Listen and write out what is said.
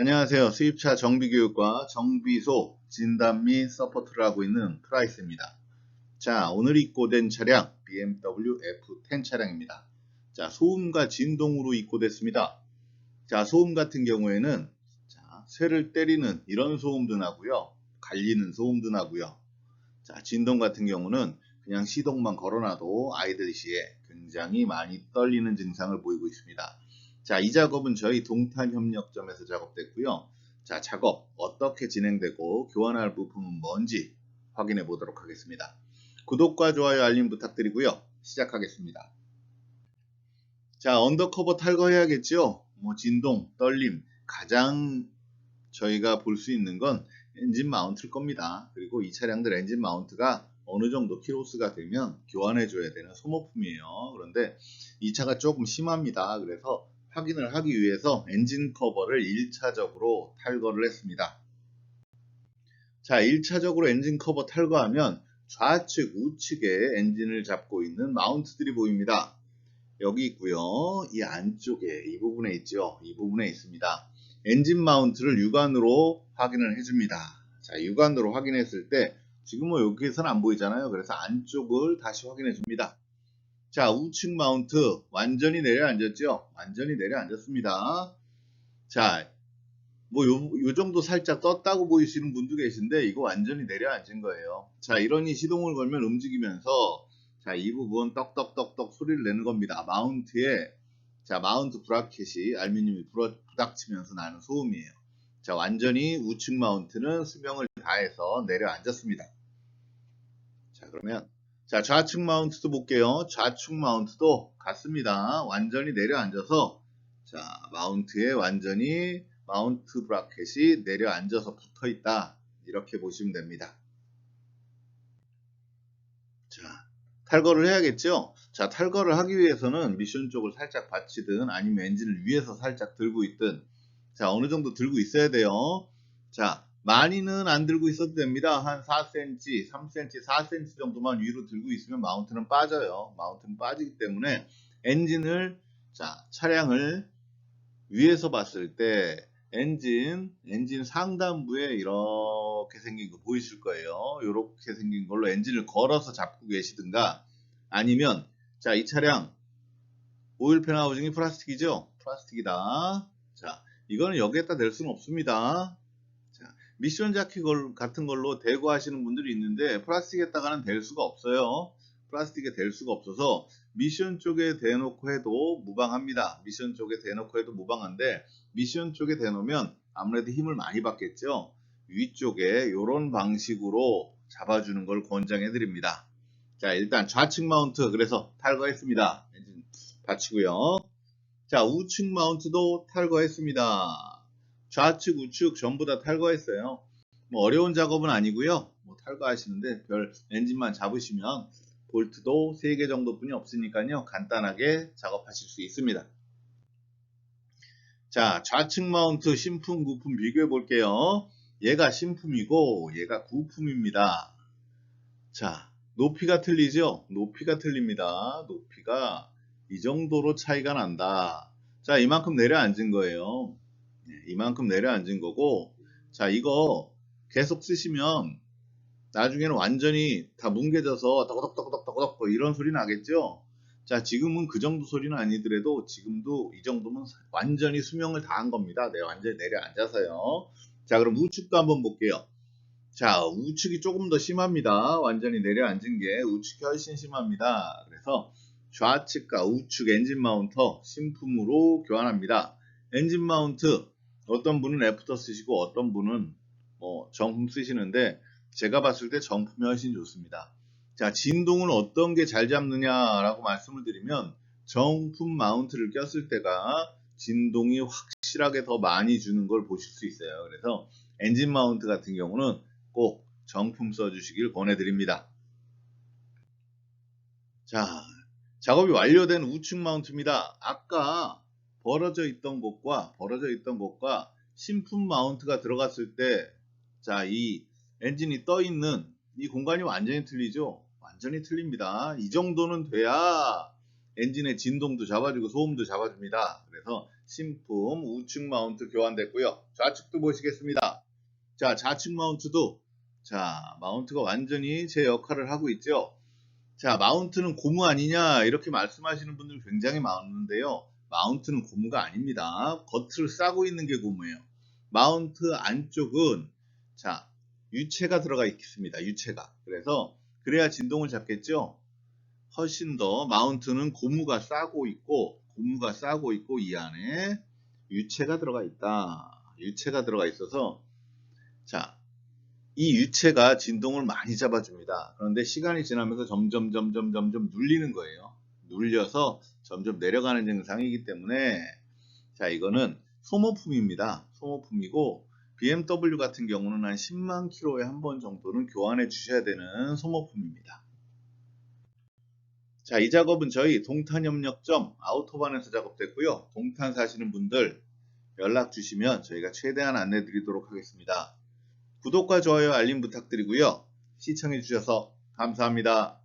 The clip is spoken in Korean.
안녕하세요. 수입차 정비교육과 정비소 진단 및 서포트를 하고 있는 프라이스입니다. 자, 오늘 입고된 차량 BMW F10 차량입니다. 자, 소음과 진동으로 입고됐습니다. 자, 소음 같은 경우에는 자, 쇠를 때리는 이런 소음도 나고요. 갈리는 소음도 나고요. 자, 진동 같은 경우는 그냥 시동만 걸어놔도 아이들 시에 굉장히 많이 떨리는 증상을 보이고 있습니다. 자, 이 작업은 저희 동탄협력점에서 작업됐고요. 자, 작업 어떻게 진행되고 교환할 부품은 뭔지 확인해 보도록 하겠습니다. 구독과 좋아요, 알림 부탁드리고요. 시작하겠습니다. 자, 언더커버 탈거해야겠죠? 뭐 진동, 떨림, 가장 저희가 볼 수 있는 건 엔진 마운트일 겁니다. 그리고 이 차량들 엔진 마운트가 어느 정도 키로수가 되면 교환해 줘야 되는 소모품이에요. 그런데 이 차가 조금 심합니다. 그래서 확인을 하기 위해서 엔진 커버를 1차적으로 탈거를 했습니다. 자, 1차적으로 엔진 커버 탈거하면 좌측, 우측에 엔진을 잡고 있는 마운트들이 보입니다. 여기 있고요. 이 안쪽에 이 부분에 있죠. 이 부분에 있습니다. 엔진 마운트를 육안으로 확인을 해줍니다. 자, 육안으로 확인했을 때 지금 뭐 여기에서는 안 보이잖아요. 그래서 안쪽을 다시 확인해 줍니다. 자, 우측 마운트 완전히 내려앉았죠? 완전히 내려앉았습니다. 자, 뭐 요, 요 정도 살짝 떴다고 보이시는 분도 계신데 이거 완전히 내려앉은 거예요. 자, 이러니 시동을 걸면 움직이면서 자, 이 부분 떡떡떡떡 소리를 내는 겁니다. 마운트에 자, 마운트 브라켓이 알루미늄이 부러, 부닥치면서 나는 소음이에요. 자, 완전히 우측 마운트는 수명을 다해서 내려앉았습니다. 자, 그러면 자, 좌측 마운트도 볼게요. 좌측 마운트도 같습니다. 완전히 내려앉아서 자, 마운트에 완전히 마운트 브라켓이 내려앉아서 붙어 있다. 이렇게 보시면 됩니다. 자, 탈거를 해야겠죠? 자, 탈거를 하기 위해서는 미션 쪽을 살짝 받치든 아니면 엔진을 위에서 살짝 들고 있든 자, 어느 정도 들고 있어야 돼요. 자, 많이는 안 들고 있어도 됩니다. 한 4cm, 3cm, 4cm 정도만 위로 들고 있으면 마운트는 빠져요. 마운트는 빠지기 때문에 엔진을 자 차량을 위에서 봤을 때 엔진 엔진 상단부에 이렇게 생긴 거 보이실 거예요. 이렇게 생긴 걸로 엔진을 걸어서 잡고 계시든가 아니면 자 이 차량 오일팬 하우징이 플라스틱이죠. 플라스틱이다. 자 이거는 여기에다 댈 수는 없습니다. 미션 자켓 같은 걸로 대고 하시는 분들이 있는데 플라스틱에다가는 댈 수가 없어요. 플라스틱에 댈 수가 없어서 미션 쪽에 대놓고 해도 무방합니다. 미션 쪽에 대놓고 해도 무방한데 미션 쪽에 대놓으면 아무래도 힘을 많이 받겠죠. 위쪽에 이런 방식으로 잡아주는 걸 권장해 드립니다. 자 일단 좌측 마운트 그래서 탈거했습니다. 엔진 받치고요. 자 우측 마운트도 탈거했습니다. 좌측, 우측 전부 다 탈거했어요. 뭐 어려운 작업은 아니고요. 뭐 탈거하시는데 별 엔진만 잡으시면 볼트도 3개 정도뿐이 없으니까요. 간단하게 작업하실 수 있습니다. 자, 좌측 마운트 신품, 구품 비교해 볼게요. 얘가 신품이고 얘가 구품입니다. 자, 높이가 틀리죠? 높이가 틀립니다. 높이가 이 정도로 차이가 난다. 자, 이만큼 내려앉은 거예요. 이만큼 내려앉은 거고 자 이거 계속 쓰시면 나중에는 완전히 다 뭉개져서 더덕더덕더덕 이런 소리 나겠죠? 자 지금은 그 정도 소리는 아니더라도 지금도 이 정도면 완전히 수명을 다한 겁니다. 네 완전히 내려앉아서요. 자 그럼 우측도 한번 볼게요. 자 우측이 조금 더 심합니다. 완전히 내려앉은 게 우측이 훨씬 심합니다. 그래서 좌측과 우측 엔진 마운터 신품으로 교환합니다. 엔진 마운트 어떤 분은 애프터 쓰시고 어떤 분은 뭐 정품 쓰시는데 제가 봤을 때 정품이 훨씬 좋습니다. 자, 진동은 어떤 게 잘 잡느냐라고 말씀을 드리면 정품 마운트를 꼈을 때가 진동이 확실하게 더 많이 주는 걸 보실 수 있어요. 그래서 엔진 마운트 같은 경우는 꼭 정품 써주시길 권해드립니다. 자, 작업이 완료된 우측 마운트입니다. 아까 벌어져 있던 곳과 벌어져 있던 곳과 신품 마운트가 들어갔을 때 자, 이 엔진이 떠 있는 이 공간이 완전히 틀리죠. 완전히 틀립니다. 이 정도는 돼야 엔진의 진동도 잡아주고 소음도 잡아줍니다. 그래서 신품 우측 마운트 교환됐고요. 좌측도 보시겠습니다. 자, 좌측 마운트도 자, 마운트가 완전히 제 역할을 하고 있죠. 자, 마운트는 고무 아니냐 이렇게 말씀하시는 분들 굉장히 많은데요. 마운트는 고무가 아닙니다. 겉을 싸고 있는 게 고무예요. 마운트 안쪽은 자, 유체가 들어가 있습니다. 유체가. 그래서 그래야 진동을 잡겠죠. 훨씬 더 마운트는 고무가 싸고 있고 고무가 싸고 있고 이 안에 유체가 들어가 있다. 유체가 들어가 있어서 자, 이 유체가 진동을 많이 잡아줍니다. 그런데 시간이 지나면서 점점 점점 점점 눌리는 거예요. 눌려서 점점 내려가는 증상이기 때문에 자 이거는 소모품입니다. 소모품이고 BMW 같은 경우는 한 10만 킬로에 한 번 정도는 교환해 주셔야 되는 소모품입니다. 자, 이 작업은 저희 동탄협력점 아우토반에서 작업됐고요. 동탄 사시는 분들 연락 주시면 저희가 최대한 안내 드리도록 하겠습니다. 구독과 좋아요, 알림 부탁드리고요. 시청해 주셔서 감사합니다.